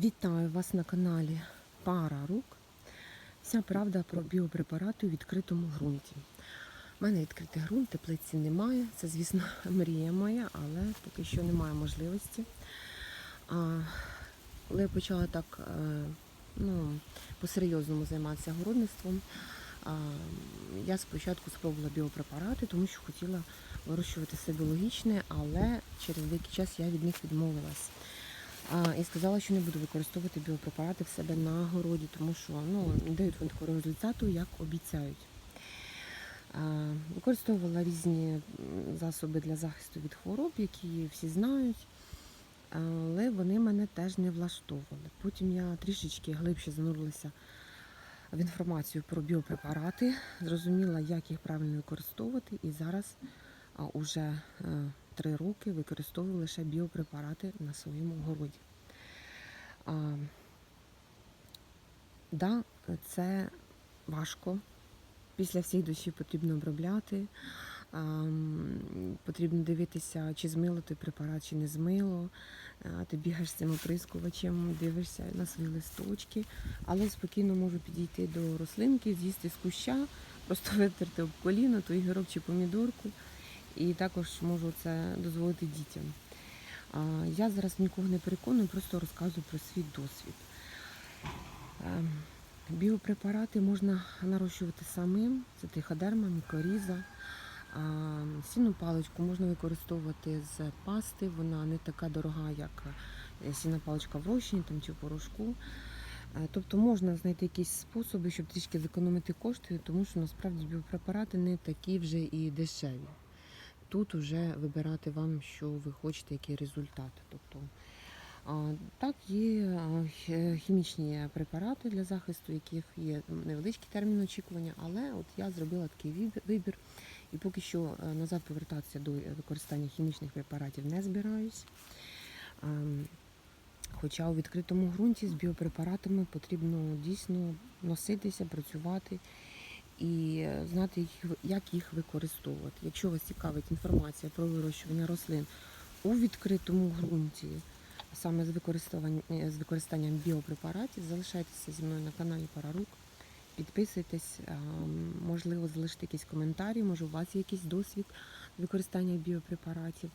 Вітаю вас на каналі Пара Рук. Вся правда про біопрепарати у відкритому ґрунті. У мене відкритий ґрунт, теплиці немає. Це, звісно, мрія моя, але поки що немає можливості. А, коли я почала так е, ну, по-серйозному займатися городництвом, я спочатку спробувала біопрепарати, тому що хотіла вирощувати все біологічне, але через деякий час я від них відмовилась. А, і сказала, що не буду використовувати біопрепарати в себе на городі, тому що ну, не дають вони такого результату, як обіцяють. А, використовувала різні засоби для захисту від хвороб, які всі знають, але вони мене теж не влаштовували. Потім я трішечки глибше занурилася в інформацію про біопрепарати, зрозуміла, як їх правильно використовувати, і зараз уже е, три роки використовую лише біопрепарати на своєму городі. А, да, це важко. Після всіх дощів потрібно обробляти. а, Потрібно дивитися, чи змило той препарат, чи не змило. А, Ти бігаєш з цим оприскувачем, дивишся на свої листочки, але спокійно можу підійти до рослинки, з'їсти з куща, просто витерти об коліно, той гірок чи помідорку. І також можу це дозволити дітям. Я зараз нікого не переконую, просто розказую про свій досвід. Ем, Біопрепарати можна нарощувати самим, це триходерма, мікоріза. А, Сінну паличку можна використовувати з пасти, вона не така дорога, як е, сінна паличка в розчині там, чи в порошку. Е, Тобто можна знайти якісь способи, щоб трішки зекономити кошти, тому що насправді біопрепарати не такі вже і дешеві. Тут вже вибирати вам, що ви хочете, який результат. Тобто, так, є хімічні препарати для захисту, яких є невеличкий термін очікування, але от я зробила такий вибір-. І поки що е, назад повертатися до використання хімічних препаратів не збираюсь. Ем, Хоча у відкритому ґрунті з біопрепаратами потрібно дійсно носитися, працювати і знати, як їх використовувати. Якщо вас цікавить інформація про вирощування рослин у відкритому ґрунті, саме з використанням, з використанням біопрепаратів, залишайтеся зі мною на каналі Парарук. Підписуйтесь, можливо, залишите якісь коментарі, може у вас є якийсь досвід використання біопрепаратів.